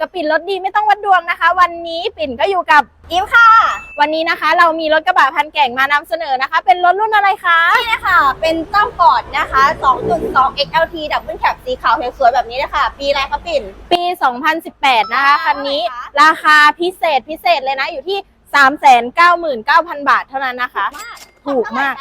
กับปิ่นรถดีไม่ต้องวัดดวงนะคะ วันนี้ปิ่นก็อยู่กับอิมค่ะ วันนี้นะคะ เรามีรถกระบะพันแก่งมานำเสนอนะคะ เป็นรถรุ่นอะไรคะนี่นะคะเป็นเจ้าฟอร์ดนะคะ 2.2 XLT ดับเบิลแคปสีขาวสวยๆแบบนี้เลยค่ะปีอะไรคะปิ่น ปี 2018 นะคะคันนี้เท่าไหร่คะราคาพิเศษพิเศษเลยนะอยู่ที่ 399,000 บาทเท่านั้นนะคะ ถูกมาก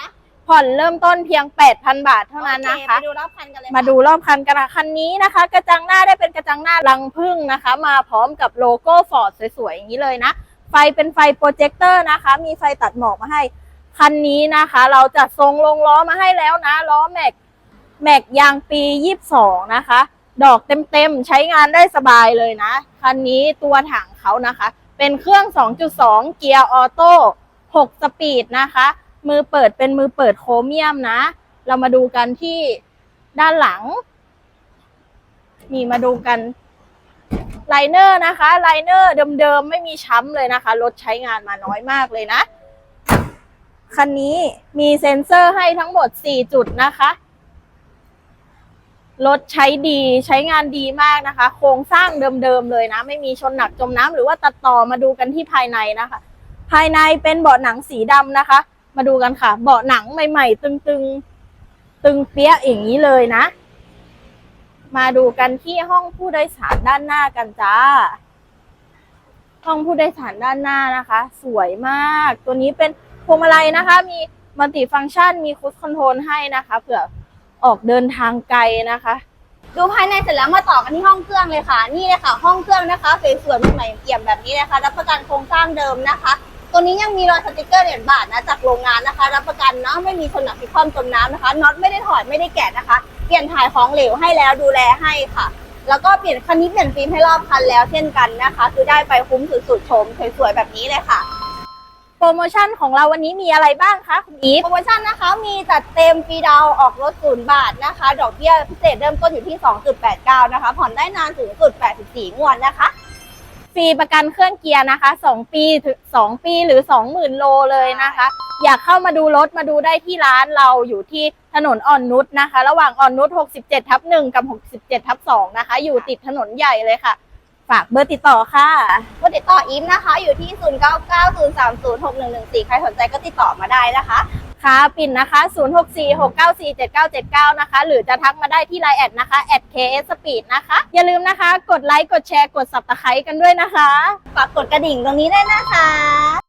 ผ่อนเริ่มต้นเพียง 8,000 บาทเท่านั้นนะคะ โอเไปดูรอบคันกันเลยค่ะมาดูรอบคันกันนะคันนี้นะคะ กระจังหน้าได้เป็นกระจังหน้ารังพึ่งนะคะ มาพร้อมกับโลโก้ฟอร์ดสวยๆ อย่างนี้เลยนะ ไฟเป็นไฟโปรเจคเตอร์นะคะ มีไฟตัดหมอกมาให้ คันนี้นะคะ เราจัดทรงลงล้อมาให้แล้วนะ ล้อแม็ก แม็กยางปี 22 นะคะ ดอกเต็มๆ ใช้งานได้สบายเลยนะ คันนี้ตัวถังเขานะคะ เป็นเครื่อง 2.2 เกียร์ออโต้ 6 สปีดนะคะ มือเปิดเป็นมือเปิดโครเมียมนะ เรามาดูกันที่ด้านหลัง นี่มาดูกันไลเนอร์นะคะไลเนอร์เดิมๆไม่มีช้ำเลยนะคะรถใช้งานมาน้อยมากเลยนะคันนี้มีเซ็นเซอร์ให้ทั้งหมด 4 จุดนะคะ รถใช้ดีใช้งานดีมากนะคะ โครงสร้างเดิมๆเลยนะ ไม่มีชนหนักจมน้ำหรือว่าตัดต่อมาดูกันที่ภายในนะคะ ภายในเป็นเบาะหนังสีดำนะคะ มาดูกันค่ะ เบาะหนังใหม่ ๆ ตึงๆตึงเปี้ยอย่างนี้เลยนะ มาดูกันที่ห้องผู้โดยสารด้านหน้ากันจ้า ห้องผู้โดยสารด้านหน้านะคะ สวยมาก ตัวนี้เป็นพวงมาลัยนะคะ มีมัลติฟังก์ชันมีคูดคอนโทรลให้นะคะเผื่อออกเดินทางไกลนะคะ ดูภายในเสร็จแล้วมาต่อกันที่ห้องเครื่องเลยค่ะ นี่เลยค่ะ ห้องเครื่องนะคะสวยๆใหม่ๆเอี่ยมแบบนี้นะคะรับประกันโครงสร้างเดิมนะคะ ตัวนี้ยังมีรอยสติกเกอร์เหรียญบาทนะจากโรงงานนะคะ รับประกันเนาะไม่มีชนหนักที่คว่ำจมน้ำนะคะน็อตไม่ได้ถอดไม่ได้แกะนะคะ เปลี่ยนถ่ายของเหลวให้แล้วดูแลให้ค่ะ แล้วก็เปลี่ยนคันนี้เปลี่ยนฟิล์มให้รอบคันแล้วเช่นกันนะคะ คือได้ไปคุ้มสุดๆชมสวยๆแบบนี้เลยค่ะโปรโมชั่นของเราวันนี้มีอะไรบ้างคะคุณอีฟโปรโมชั่นนะคะ มีจัดเต็มฟรีดาวออกรถศูนย์บาทนะคะ ดอกเบี้ยพิเศษเริ่มต้นอยู่ที่ 2.89 นะคะ ผ่อนได้นานถึงสุด 84 งวดนะคะ ฟรีประกันเครื่องเกียร์นะคะ 2 ปีถึง2ปีหรือ 20,000 โลเลยนะคะ อยากเข้ามาดูรถมาดูได้ที่ร้านเราอยู่ที่ถนนอ่อนนุชนะคะ ระหว่างอ่อนนุช67 ทับ1กับ 67 ทับ2นะคะ อยู่ติดถนนใหญ่เลยค่ะ ฝากเบอร์ติดต่อค่ะก็ติดต่ออีฟนะคะ อยู่ที่ 0990306114 ใครสนใจก็ติดต่อมาได้นะคะ ค่ะปิ่นนะคะ 0646947979 นะคะ หรือจะทักมาได้ที่ไลน์แอดนะคะแอด KS Speed นะคะ อย่าลืมนะคะ กดไลค์ กดแชร์ กด subscribe กันด้วยนะคะ ฝากกดกระดิ่งตรงนี้ด้วยนะคะ